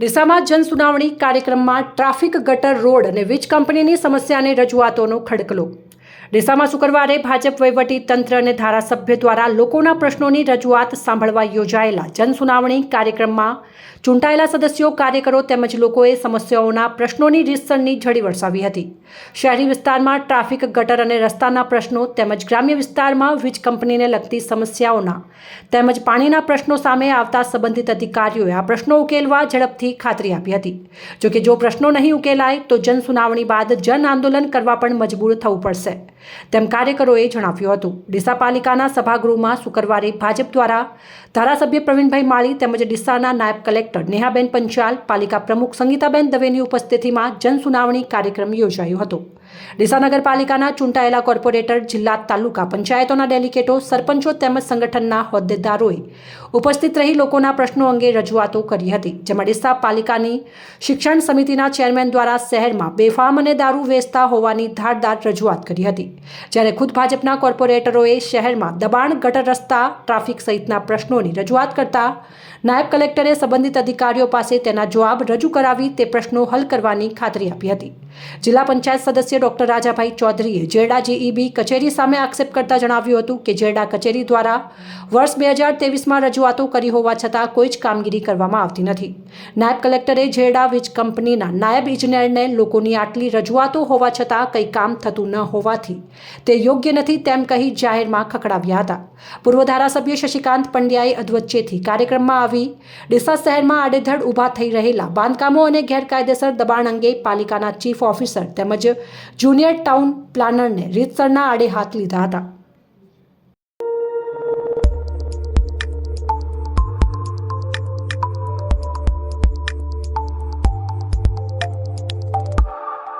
ડીસામાં જનસુનાવણી કાર્યક્રમમાં ટ્રાફિક ગટર રોડ અને વીજ કંપનીની સમસ્યાને રજૂઆતોનો ખડકલો. ડીસામાં શુક્રવારે ભાજપ વહીવટી તંત્ર અને ધારાસભ્ય દ્વારા લોકોના પ્રશ્નોની રજૂઆત સાંભળવા યોજાયેલા જનસુનાવણી કાર્યક્રમમાં ચૂંટાયેલા સદસ્યો, કાર્યકરો તેમજ લોકોએ સમસ્યાઓના પ્રશ્નોની રીતસરની ઝડી વરસાવી હતી. શહેરી વિસ્તારમાં ટ્રાફિક, ગટર અને રસ્તાના પ્રશ્નો તેમજ ગ્રામ્ય વિસ્તારમાં વીજ કંપનીને લગતી સમસ્યાઓના તેમજ પાણીના પ્રશ્નો સામે આવતા સંબંધિત અધિકારીઓએ આ પ્રશ્નો ઉકેલવા ઝડપથી ખાતરી આપી હતી. જોકે જો પ્રશ્નો નહીં ઉકેલાય, તો જનસુનાવણી બાદ જન આંદોલન કરવા પણ મજબૂર થવું પડશે. તેમ કાર્યકરોએ જણાવ્યું હતું. ડીસા પાલિકાના સભાગૃહમાં શુક્રવારે ભાજપ દ્વારા ધારાસભ્ય પ્રવીણભાઈ માળી તેમજ ડીસાના નાયબ કલેક્ટર નેહાબેન પંચાલ, પાલિકા પ્રમુખ સંગીતાબેન દવેની ઉપસ્થિતિમાં જનસુનાવણી કાર્યક્રમ યોજાયો હતો. ડીસા નગરપાલિકાના ચૂંટાયેલા કોર્પોરેટર, જિલ્લા તાલુકા પંચાયતોના ડેલિગેટો, સરપંચો તેમજ સંગઠનના હોદ્દેદારોએ ઉપસ્થિત રહી લોકોના પ્રશ્નો અંગે રજૂઆતો કરી હતી, જેમાં ડીસા પાલિકાની શિક્ષણ સમિતિના ચેરમેન દ્વારા શહેરમાં બેફામ અને દારૂ વેચતા હોવાની ધારદાર રજૂઆત કરી હતી. જ્યારે ખુદ ભાજપના કોર્પોરેટરોએ શહેરમાં દબાણ, ગટર રસ્તા, ટ્રાફિક સહિતના પ્રશ્નોની રજૂઆત કરતા નાયબ કલેક્ટરે સંબંધિત અધિકારીઓ પાસે તેના જવાબ રજૂ કરાવી તે પ્રશ્નો હલ કરવાની ખાતરી આપી હતી. જિલ્લા પંચાયત સદસ્ય ડોક્ટર રાજાભાઈ ચૌધરીએ જેરડા જેઈબી કચેરી સામે આક્ષેપ કરતા જણાવ્યું હતું કે જેરડા કચેરી દ્વારા વર્ષ બે હજાર તેવીસમાં રજૂઆતો કરી હોવા છતાં કોઈ જ કામગીરી કરવામાં આવતી નથી. નાયબ કલેક્ટરે જેરડા વીજ કંપનીના નાયબ ઇજનેરને લોકોની આટલી રજૂઆતો હોવા છતાં કંઈ કામ થતું ન હોવાથી તે યોગ્ય નથી તેમ કહી જાહેરમાં ખખડાવ્યા હતા. પૂર્વ ધારાસભ્ય શશિકાંત પંડ્યાએ અધવચ્ચેથી કાર્યક્રમમાં આવી ડીસા શહેરમાં આડેધડ ઊભા થઈ રહેલા બાંધકામો અને ગેરકાયદેસર દબાણ અંગે પાલિકાના ચીફ ઓફિસર તેમજ જુનિયર ટાઉન પ્લાનરને રીતસરના આડે હાથ લીધા હતા.